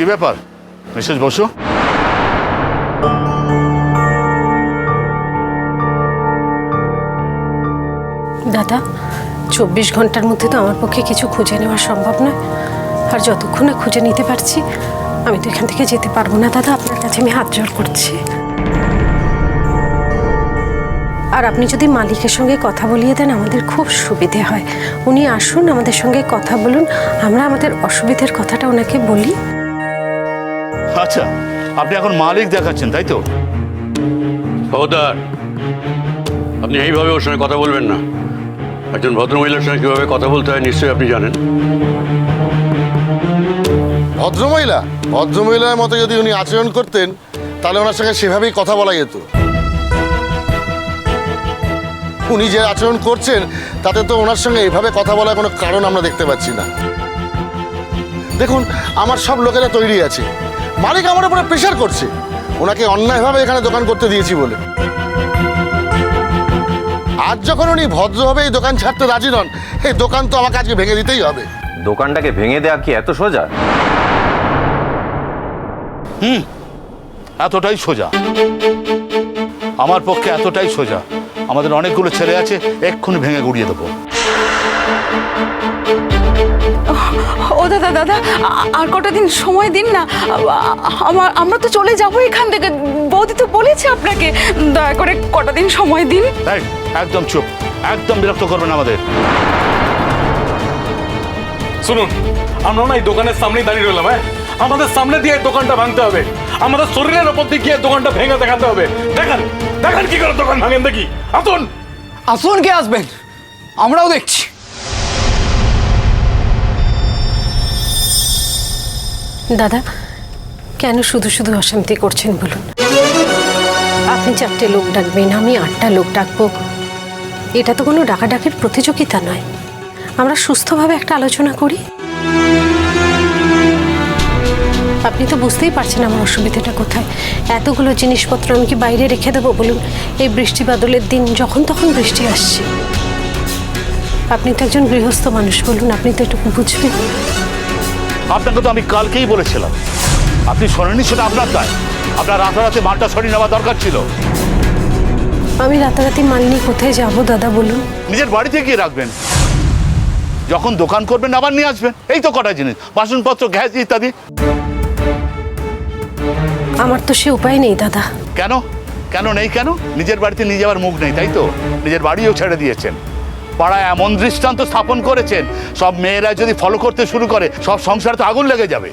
কি ব্যাপার? মিসেস বসু? দাদা, চব্বিশ ঘণ্টার মধ্যে তো আমার পক্ষে কিছু খুঁজে নেওয়া সম্ভব নয়। আর যতক্ষণ খুঁজে নিতে পারছি, আমি তো এখান থেকে যেতে পারব না, দাদা। আপনার কাছে আমি হাত জোর করছি। আর আপনি যদি মালিকের সঙ্গে কথা বলিয়ে দেন, আমাদের খুব সুবিধে হয়। উনি আসুন, আমাদের সঙ্গে কথা বলুন। আমরা আমাদের অসুবিধের কথাটা ওনাকে বলি। আচ্ছা আপনি এখন মালিক দেখাচ্ছেন তাই তো? খবরদার আপনি এইভাবে ওর সঙ্গে কথা বলবেন না। একজন ভদ্রমহিলার সঙ্গে কীভাবে কথা বলতে হয় নিশ্চয়ই আপনি জানেন। ভদ্রমহিলা? ভদ্রমহিলার মতো যদি উনি আচরণ করতেন তাহলে ওনার সঙ্গে সেভাবেই কথা বলা যেত। উনি যে আচরণ করছেন তাতে তো ওনার সঙ্গে এভাবে কথা বলার কোনো কারণ আমরা দেখতে পাচ্ছি না। দেখুন আমার সব লোকেরা তৈরি আছে। মালিক আমার উপরে প্রেশার করছে। ওনাকে অন্যায়ভাবে এখানে দোকান করতে দিয়েছি বলে। আজ যখন উনি ভদ্রভাবে এই দোকান ছাড়তে রাজি নন এই দোকান তো আমাকে আজকে ভেঙে দিতেই হবে। দোকানটাকে ভেঙে দেওয়া কি এত সোজা? হুম এতটাই সোজা। আমার পক্ষে এতটাই সোজা। আমাদের অনেকগুলো ছেলে আছে এক্ষুনি ভেঙে গুড়িয়ে দেবো। ও দাদা দাদা আর কটা দিন সময় দিন না। আমার আমরা তো চলে যাব এখান থেকে। বৌদি তো বলেছে আপনাকে দয়া করে কটা দিন সময় দিন। একদম চুপ একদম বিরক্ত করবেন আমাদের। শুনুন আমরা না এই দোকানের সামনেই দাঁড়িয়ে রইলাম হ্যাঁ? আমাদের সামনে দিয়ে এই দোকানটা ভাঙতে হবে। আমাদের শরীরের ওপর দিয়ে গিয়ে দোকানটা ভেঙে দেখাতে হবে। দেখেন দেখেন কি করে দোকান ভাঙেন দেখি। আসুন। আসুন কে আসবেন? আমরাও দেখছি। দাদা, কেন শুধু শুধু অশান্তি করছেন বলুন? আপনি চারটে লোক ডাকবেন, আমি আটটা লোক ডাকবো। এটা তো কোনো ডাকাডাকির প্রতিযোগিতা নয়। আমরা সুস্থভাবে একটা আলোচনা করি। আপনি তো বুঝতেই পারছেন আমার অসুবিধাটা কোথায়। এতগুলো জিনিসপত্র আমি কি বাইরে রেখে দেবো বলুন? এই বৃষ্টি বাদলের দিন যখন তখন বৃষ্টি আসছে। আপনি তো একজন গৃহস্থ মানুষ বলুন, আপনি তো একটু বুঝবেন। আপনাকে তো আমি কালকেই বলেছিলাম। আপনি শোনেননি সেটা আপনার দায়। আপনার রাতারাতি মালটা সরিয়ে নেওয়া দরকার ছিল। আমি রাতারাতি মাল নিয়ে কোথায় যাব দাদা বলুন? নিজের বাড়িতে গিয়ে রাখবেন। যখন দোকান করবেন আবার নিয়ে আসবেন। এই তো কটা জিনিস বাসনপত্র গ্যাস ইত্যাদি। আমার তো সে উপায় নেই দাদা। কেন? কেন নেই কেন? নিজের বাড়িতে নিয়ে যাওয়ার মুখ নেই তাই তো? নিজের বাড়িও ছেড়ে দিয়েছেন। পাড়ায় এমন দৃষ্টান্ত স্থাপন করেছেন, সব মেয়েরা যদি ফলো করতে শুরু করে, সব সংসার তো আগুন লেগে যাবে।